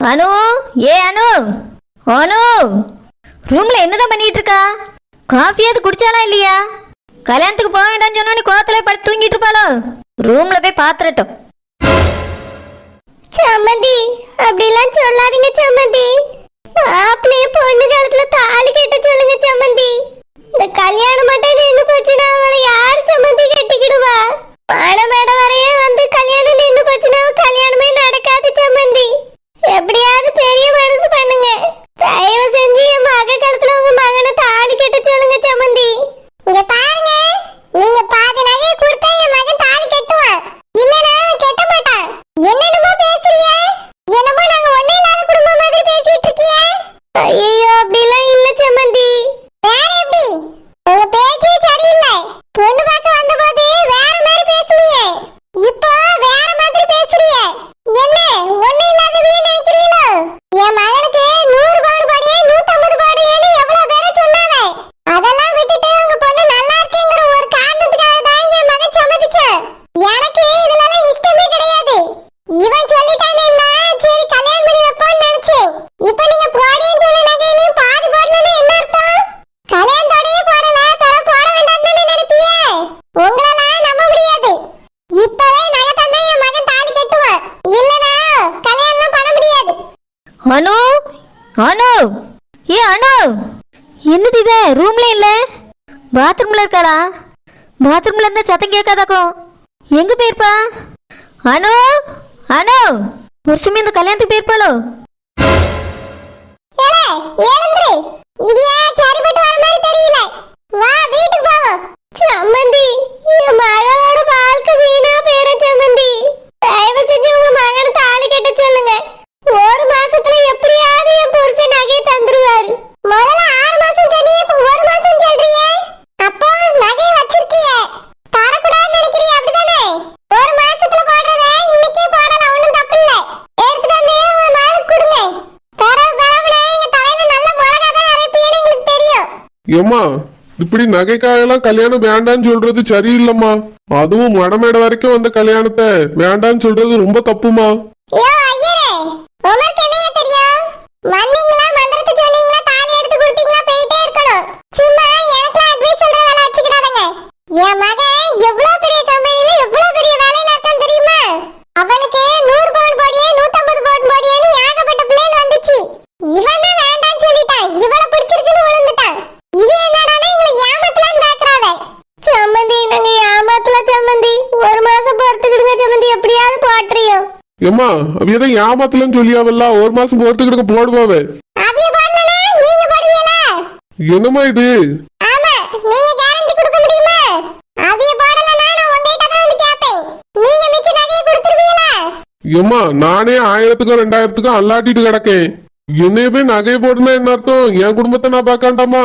அனு? ஏ அனு? அனு? ரூம்ல என்னதான் பண்ணிட்டு இருக்கா காஃபியாவது குடிச்சாலா இல்லையா? கல்யாணத்துக்கு போக வேண்டாம்னு சொன்னா கோத்துல படுத்து தூங்கிட்டு இருப்பாளோ? ரூம்ல போய் பாத்துறட்டும் சமதி அப்படிலாம் சொல்லாதீங்க சமதி மாப்பிள்ளைய பொண்ணு காலத்துல தாலி கட்ட சொல்லுங்க சமந்தி தாத்தாக்கும் எங்க போயிருப்பா? அனு? அனு? வருஷமே இந்த கல்யாணத்துக்கு போயிருப்பாளோ? ஏம்மா இப்படி நகைக்காயெல்லாம் கல்யாணம் வேண்டான்னு சொல்றது சரியில்லைம்மா. அதுவும் மடமேட வரைக்கும் வந்த கல்யாணத்தை வேண்டான்னு சொல்றது ரொம்ப தப்புமா என் மகன் ஏமா அவையதான் ஏமாத்தலன்னு சொல்லியாவல்ல? ஒரு மாசம் போறதுக்கு போடுவாவே என்னம்மா இது? ஏமா நானே ஆயிரத்துக்கும் ரெண்டாயிரத்துக்கும் அல்லாட்டிட்டு கிடக்கேன். என்னைய போய் நகை போடுனா என்ன அர்த்தம்? என் குடும்பத்தை நான் பார்க்காண்டாமா?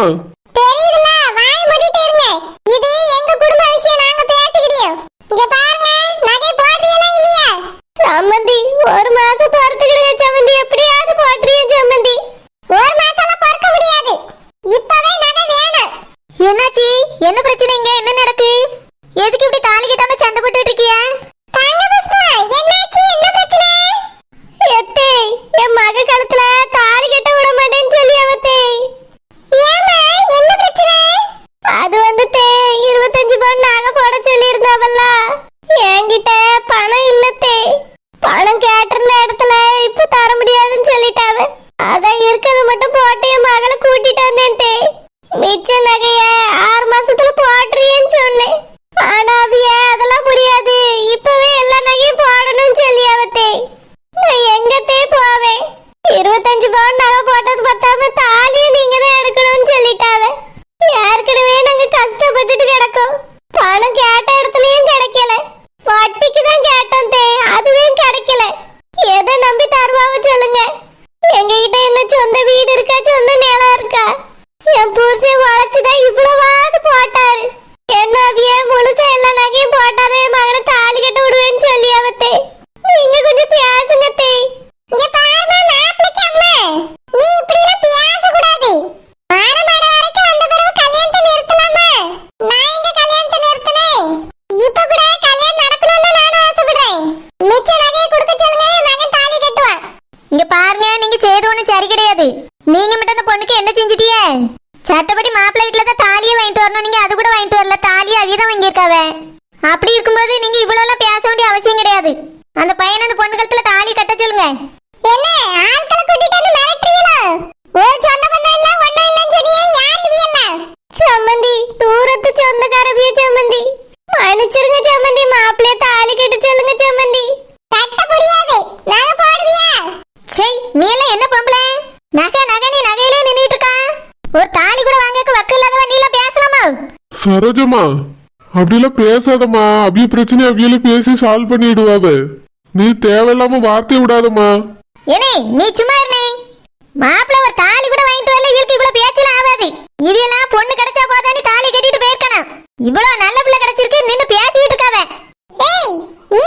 அந்த பையனை அந்த பொண்ணு கழுத்துல தாலி கட்ட சொல்லுங்க. என்ன? ஆட்களை கூட்டிட்டு வந்து மிரட்டுறீங்களோ? ஒரு சொந்த பந்தம் இல்ல ஒண்ணும் இல்லன்னு சொன்னியே யார் இவியல்ல சம்மந்தி தூரத்து சொந்தக்காரவிய சம்மந்தி மன்னிச்சிருங்க சம்மந்தி மாப்பிள்ளைய தாலி கட்ட சொல்லுங்க சம்மந்தி கட்ட முடியாது. நாங்க போடுவியா? சே நீ எல்லாம் என்ன பொம்பளை? நகை நகை நீ நகையிலே நின்னுட்டு இருக்கா? ஒரு தாலி கூட வாங்கக்கு வக்கு இல்லாதவ நீ எல்லாம் பேசலாமா? சரோஜம்மா அப்படிலாம் பேசாதம்மா. அவிய பிரச்சனை அவியல பேசி சால்வ் பண்ணிடுவாவ நீ தேவையில்லாம வார்த்தை விடாதம்மா. ஏனே நீ சும்மா இருனே. மாப்பிள்ள ஒரு தாலி கூட வாங்கிட்டு வரல இவளுக்கு இவ்வளவு பேச்சல ஆகாது. இவையெல்லாம் பொண்ணு கிடைச்சா போதான்னு தாலி கட்டிட்டு போயிருக்கணும் இவ்வளவு நல்ல பிள்ளை கிடைச்சிருக்கு நின்னு பேசிட்டு இருக்காவ. ஏய் நீ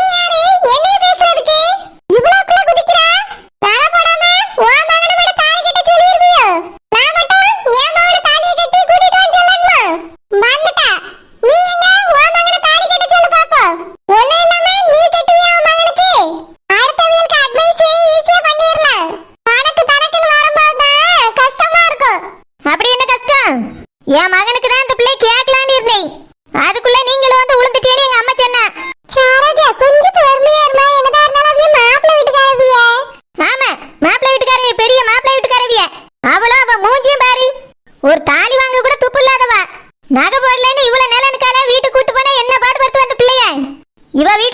Y va.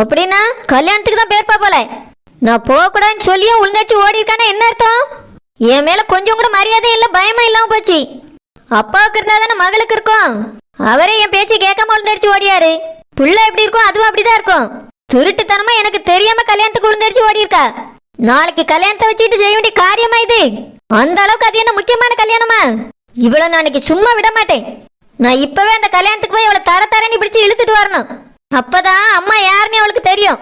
அப்படின்னா கல்யாணத்துக்கு தான் பேர்ப்பா போல. நான் போகக்கூடாதுன்னு சொல்லியும் உழுந்தாச்சு ஓடி இருக்கானா என்ன அர்த்தம்? என் மேல கொஞ்சம் கூட மரியாதை இல்லை பயமா இல்லாம போச்சு. அப்பாவுக்கு இருந்தா தானே மகளுக்கு இருக்கும். அவரே என் பேச்சு கேட்காம உழுந்தடிச்சு ஓடியாரு. புள்ள எப்படி இருக்கும் அதுவும் அப்படிதான் இருக்கும். திருட்டுத்தனமா எனக்கு தெரியாம கல்யாணத்துக்கு உழுந்தடிச்சு ஓடி இருக்கா நாளைக்கு கல்யாணத்தை வச்சுட்டு செய்ய வேண்டிய காரியமா இது? அந்த அளவுக்கு அது என்ன முக்கியமான கல்யாணமா? இவ்வளவு நாளைக்கு சும்மா விட மாட்டேன். நான் இப்பவே அந்த கல்யாணத்துக்கு போய் இவ்வளவு தர தரன்னு பிடிச்சு இழுத்துட்டு வரணும். அப்பதான் அம்மா யாருன்னு அவளுக்கு தெரியும்.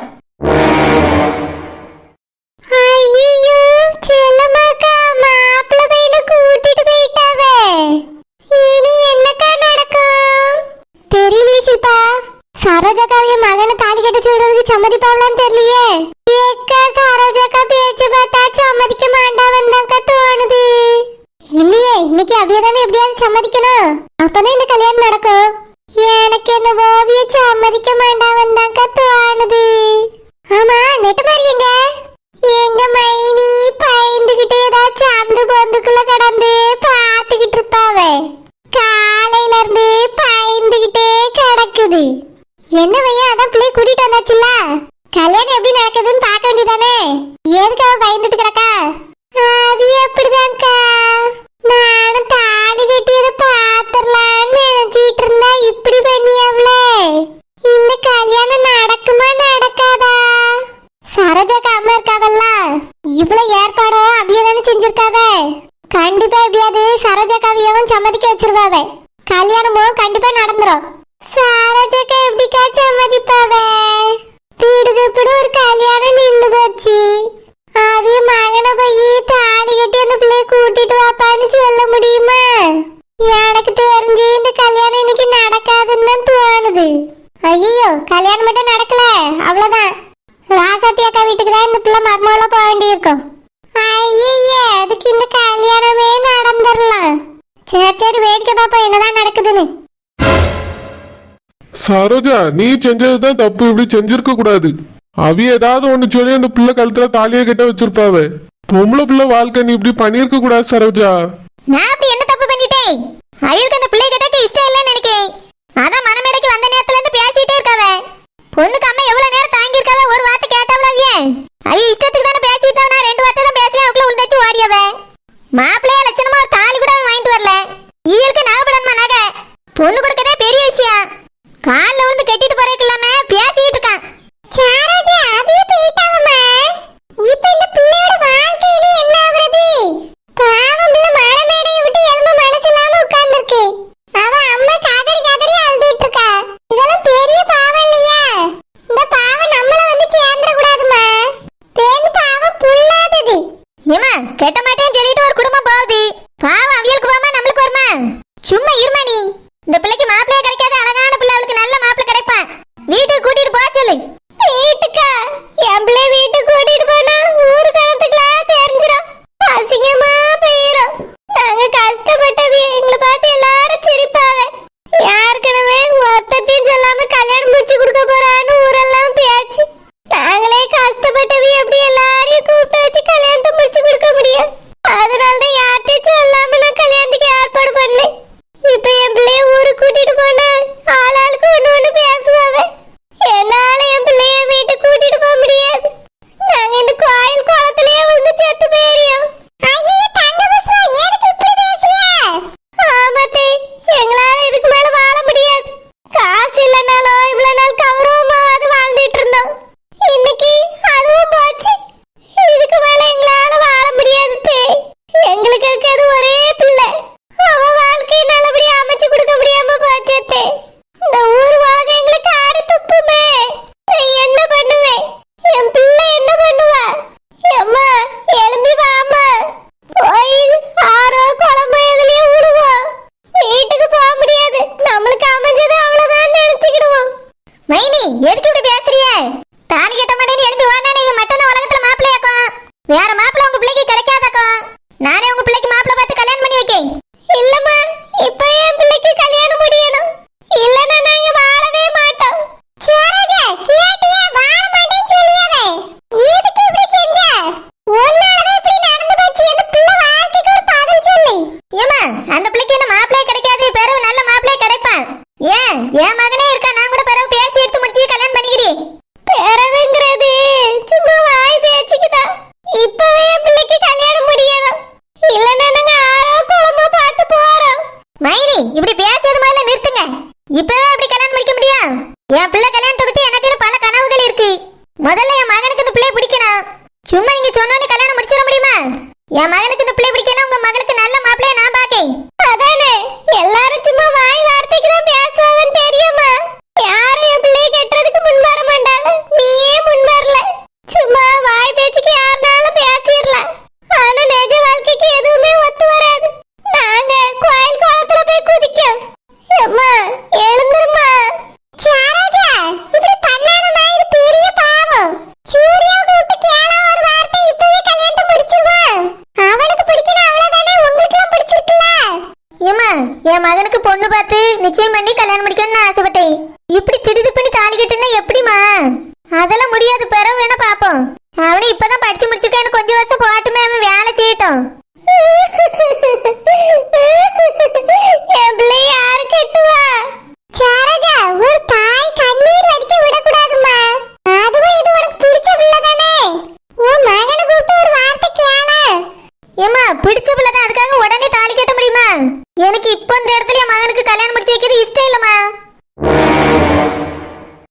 ஐயோ செல்லமாக்கா மகனை தாலி கட்ட சொல்றதுக்கு சம்மதிப்பாவலான்னு தெரியலையே. ஏக்கா சரோஜாக்கா பேச்சு பார்த்தா சம்மதிக்க மாட்டாவன்னு தான்க்கா தோணுது. இல்லையே இன்னைக்கு அப்படியே தானே எப்படியாவது சம்மதிக்கணும். அப்பதான் இந்த கல்யாணம் நடக்கும். ஓவிய சம்மதிக்க மாட்டாவன் தான் கத்துவானுது. ஆமா நெட்டு பாருங்க எங்க? மைனி பயந்துகிட்டே ஏதாச்சும் அந்த பொந்துக்குள்ள கடந்து பார்த்துக்கிட்டு இருப்பாவ. காலையில இருந்து பயந்துகிட்டே கிடக்குது. என்னவையா அதான் பிள்ளை கூட்டிட்டு வந்தாச்சுல்ல? கல்யாணம் எப்படி நடக்குதுன்னு பார்க்க வேண்டியதானே? எதுக்காக பயந்துட்டு கிடக்கா? அது எப்படிதான்க்கா எல்லாரும் சம்மதிக்க வச்சிருவாவே கல்யாணமும் கண்டிப்பா நடந்துரும். சாராஜக்கா எப்படி சம்மதி? சரி சரி வேடிக்கை பாப்போம் என்னதான் நடக்குதுன்னு. சரோஜா நீ செஞ்சதுதான் தப்பு. இப்படி செஞ்சிருக்க கூடாது. அவி ஏதாவது ஒண்ணு சொல்லி அந்த பிள்ளை கழுத்துல தாலியை கட்ட வச்சிருப்பாவே. பொம்பளை பிள்ளை வாழ்க்கை நீ இப்படி பண்ணிருக்க கூடாது சரோஜா. நான் அப்படி என்ன தப்பு பண்ணிட்டேன்? அவளுக்கு அந்த பிள்ளை கட்டக்கு இஷ்டம் இல்லைன்னு நினைக்கிறேன் அதான் மனமேடைக்கு வந்த நேரத்துல இருந்து பேசிட்டே இருக்காவ. பொண்ணுக்கு பொண்ணு கொடுக்கதே